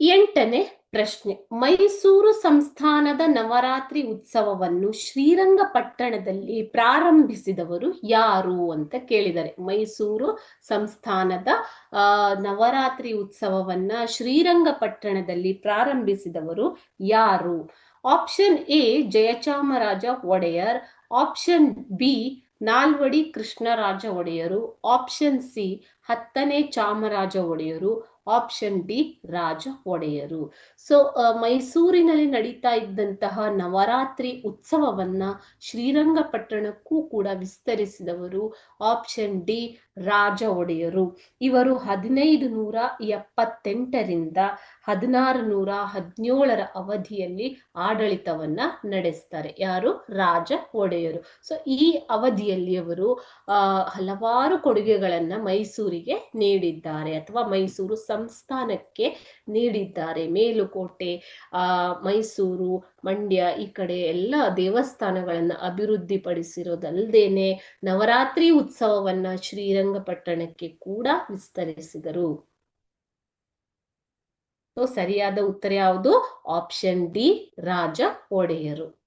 ಎಂಟನೇ ಪ್ರಶ್ನೆ. ಮೈಸೂರು ಸಂಸ್ಥಾನದ ನವರಾತ್ರಿ ಉತ್ಸವವನ್ನು ಶ್ರೀರಂಗಪಟ್ಟಣದಲ್ಲಿ ಪ್ರಾರಂಭಿಸಿದವರು ಯಾರು ಅಂತ ಕೇಳಿದ್ದಾರೆ ಮೈಸೂರು ಸಂಸ್ಥಾನದ ನವರಾತ್ರಿ ಉತ್ಸವವನ್ನ ಶ್ರೀರಂಗಪಟ್ಟಣದಲ್ಲಿ ಪ್ರಾರಂಭಿಸಿದವರು ಯಾರು? Option A, Jayachamaraja Wodeyar. Option B, Nalvadi Krishnaraja ಒಡೆಯರು. ಆಪ್ಷನ್ ಸಿ, ಹತ್ತನೇ ಚಾಮರಾಜ ಒಡೆಯರು. ಆಪ್ಷನ್ ಡಿ ರಾಜ ಒಡೆಯರು. ಸೊ ಮೈಸೂರಿನಲ್ಲಿ ನಡೀತಾ ಇದ್ದಂತಹ ನವರಾತ್ರಿ ಉತ್ಸವವನ್ನ ಶ್ರೀರಂಗಪಟ್ಟಣಕ್ಕೂ ಕೂಡ ವಿಸ್ತರಿಸಿದವರು ಆಪ್ಷನ್ ಡಿ ರಾಜ ಒಡೆಯರು. ಇವರು ಹದಿನೈದು ನೂರ ಎಪ್ಪತ್ತೆಂಟರಿಂದ ಹದಿನಾರು ನೂರ ಹದಿನೇಳರ ಅವಧಿಯಲ್ಲಿ ಆಡಳಿತವನ್ನ ನಡೆಸ್ತಾರೆ. ಯಾರು? ರಾಜ ಒಡೆಯರು. ಸೊ ಈ ಅವಧಿಯಲ್ಲಿ ಅವರು ಹಲವಾರು ಕೊಡುಗೆಗಳನ್ನ ಮೈಸೂರಿಗೆ ನೀಡಿದ್ದಾರೆ. ಅಥವಾ ಮೈಸೂರು ಸಂಸ್ಥಾನಕ್ಕೆ ನೀಡಿದ್ದಾರೆ. ಮೇಲುಕೋಟೆ, ಆ, ಮೈಸೂರು, ಮಂಡ್ಯ ಈ ಕಡೆ ಎಲ್ಲ ದೇವಸ್ಥಾನಗಳನ್ನ ಅಭಿವೃದ್ಧಿ ಪಡಿಸಿರೋದಲ್ದೇನೆ ನವರಾತ್ರಿ ಉತ್ಸವವನ್ನ ಶ್ರೀರಂಗಪಟ್ಟಣಕ್ಕೆ ಕೂಡ ವಿಸ್ತರಿಸಿದರು. ಸರಿಯಾದ ಉತ್ತರ ಯಾವುದು? ಆಪ್ಷನ್ ಡಿ, ರಾಜ ಒಡೆಯರು.